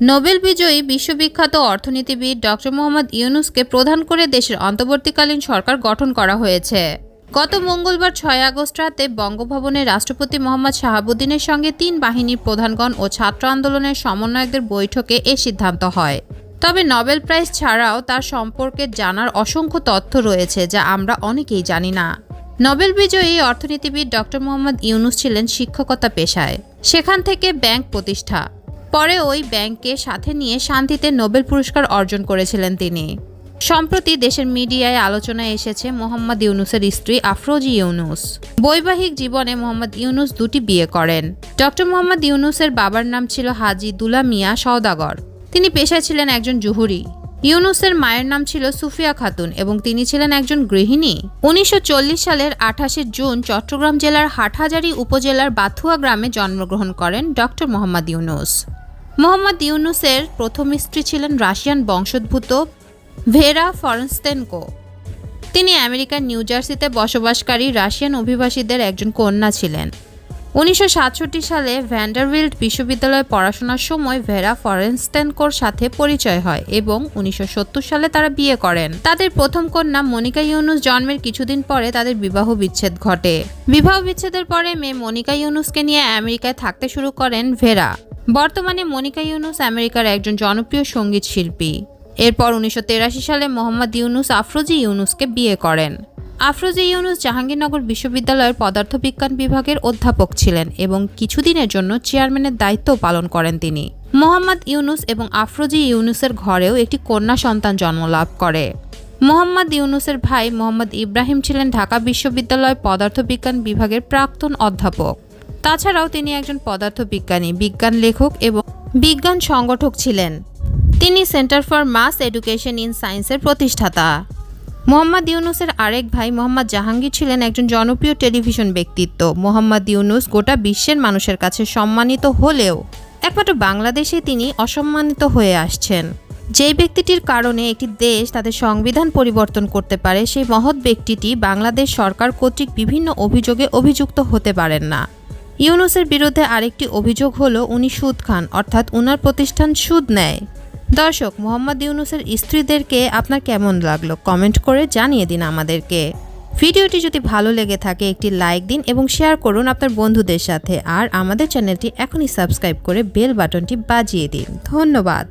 Nobel বিজয়ী বিশ্ববিখ্যাত অর্থনীতিবিদ ডক্টর মোহাম্মদ ইউনুসকে প্রধান করে দেশের অন্তর্বর্তীকালীন সরকার গঠন করা হয়েছে। গত মঙ্গলবার ছয় আগস্ট রাতে বঙ্গভবনে রাষ্ট্রপতি মোহাম্মদ শাহাবুদ্দিনের সঙ্গে তিন বাহিনীর প্রধানগণ ও ছাত্র আন্দোলনের সমন্বয়কদের বৈঠকে এ সিদ্ধান্ত হয়। তবে নোবেল প্রাইজ ছাড়াও তার সম্পর্কে জানার অসংখ্য তথ্য রয়েছে যা আমরা অনেকেই জানি না। নোবেল বিজয়ী অর্থনীতিবিদ ডক্টর মোহাম্মদ ইউনুস ছিলেন শিক্ষকতা পেশায়। সেখান থেকে ব্যাংক প্রতিষ্ঠা। পরে ওই ব্যাংককে সাথে নিয়ে শান্তিতে নোবেল পুরস্কার অর্জন করেছিলেন তিনি। সম্প্রতি দেশের মিডিয়ায় আলোচনায় এসেছে মোহাম্মদ ইউনুসের স্ত্রী আফরোজি ইউনুস। বৈবাহিক জীবনে মোহাম্মদ ইউনুস দুটি বিয়ে করেন। ডক্টর মোহাম্মদ ইউনুসের বাবার নাম ছিল হাজি দুলা মিয়া সওদাগর। তিনি পেশায় ছিলেন একজন জুহুরি। ইউনুসের মায়ের নাম ছিল সুফিয়া খাতুন এবং তিনি ছিলেন একজন গৃহিণী। উনিশশো চল্লিশ সালের আঠাশে জুন চট্টগ্রাম জেলার হাটহাজারী উপজেলার বাথুয়া গ্রামে জন্মগ্রহণ করেন ডক্টর মোহাম্মদ ইউনুস। মোহাম্মদ ইউনুসের প্রথম স্ত্রী ছিলেন রাশিয়ান বংশোদ্ভূত ভেরা ফরেনস্তেনকো। তিনি আমেরিকার নিউ জার্সিতে বসবাসকারী রাশিয়ান অভিবাসীদের একজন কন্যা ছিলেন। উনিশশো সাতষট্টি সালে ভ্যান্ডারভিল্ট বিশ্ববিদ্যালয়ে পড়াশোনার সময় ভেরা ফরেনস্তেনকোর সাথে পরিচয় হয় এবং উনিশশো সত্তর সালে তারা বিয়ে করেন। তাদের প্রথম কন্যা মনিকা ইউনুস জন্মের কিছুদিন পরে তাদের বিবাহ বিচ্ছেদ ঘটে। বিবাহ বিচ্ছেদের পরে মেয়ে মনিকা ইউনুসকে নিয়ে আমেরিকায় থাকতে শুরু করেন ভেরা। বর্তমানে মনিকা ইউনুস আমেরিকার একজন জনপ্রিয় সংগীত শিল্পী। এরপর উনিশশো সালে মোহাম্মদ ইউনুস আফরোজি ইউনুসকে বিয়ে করেন। আফরোজি ইউনুস জাহাঙ্গীরনগর বিশ্ববিদ্যালয়ের পদার্থবিজ্ঞান বিভাগের অধ্যাপক ছিলেন এবং কিছুদিনের জন্য চেয়ারম্যানের দায়িত্ব পালন করেন তিনি। মোহাম্মদ ইউনুস এবং আফরোজি ইউনুসের ঘরেও একটি কন্যা সন্তান জন্ম লাভ করে। মোহাম্মদ ইউনুসের ভাই মোহাম্মদ ইব্রাহিম ছিলেন ঢাকা বিশ্ববিদ্যালয় পদার্থবিজ্ঞান বিভাগের প্রাক্তন অধ্যাপক। তাছাড়াও তিনি একজন পদার্থবিজ্ঞানী, বিজ্ঞান লেখক এবং বিজ্ঞান সংগঠক ছিলেন। তিনি centre for mass education in সায়েন্সের প্রতিষ্ঠাতা। মোহাম্মদ ইউনুসের আরেক ভাই মোহাম্মদ জাহাঙ্গীর ছিলেন একজন জনপ্রিয় টেলিভিশন ব্যক্তিত্ব। মোহাম্মদ ইউনুস গোটা বিশ্বের মানুষের কাছে সম্মানিত হলেও একমাত্র বাংলাদেশে তিনি অসম্মানিত হয়ে আসছেন। যেই ব্যক্তিটির কারণে একটি দেশ তাদের সংবিধান পরিবর্তন করতে পারে, সেই মহৎ ব্যক্তিটি বাংলাদেশ সরকার কর্তৃক বিভিন্ন অভিযোগে অভিযুক্ত হতে পারেন না। ইউনুসের বিরুদ্ধে আরেকটি অভিযোগ হলো, উনি সুদ খান, অর্থাৎ উনার প্রতিষ্ঠান সুদ নেয়। দর্শক, মোহাম্মদ ইউনুসের স্ত্রীদেরকে আপনার কেমন লাগল? কমেন্ট করে জানিয়ে দিন আমাদেরকে। ভিডিওটি যদি ভালো লেগে থাকে, একটি লাইক দিন এবং শেয়ার করুন আপনার বন্ধুদের সাথে। আর আমাদের চ্যানেলটি এখনই সাবস্ক্রাইব করে বেল বাটনটি বাজিয়ে দিন। ধন্যবাদ।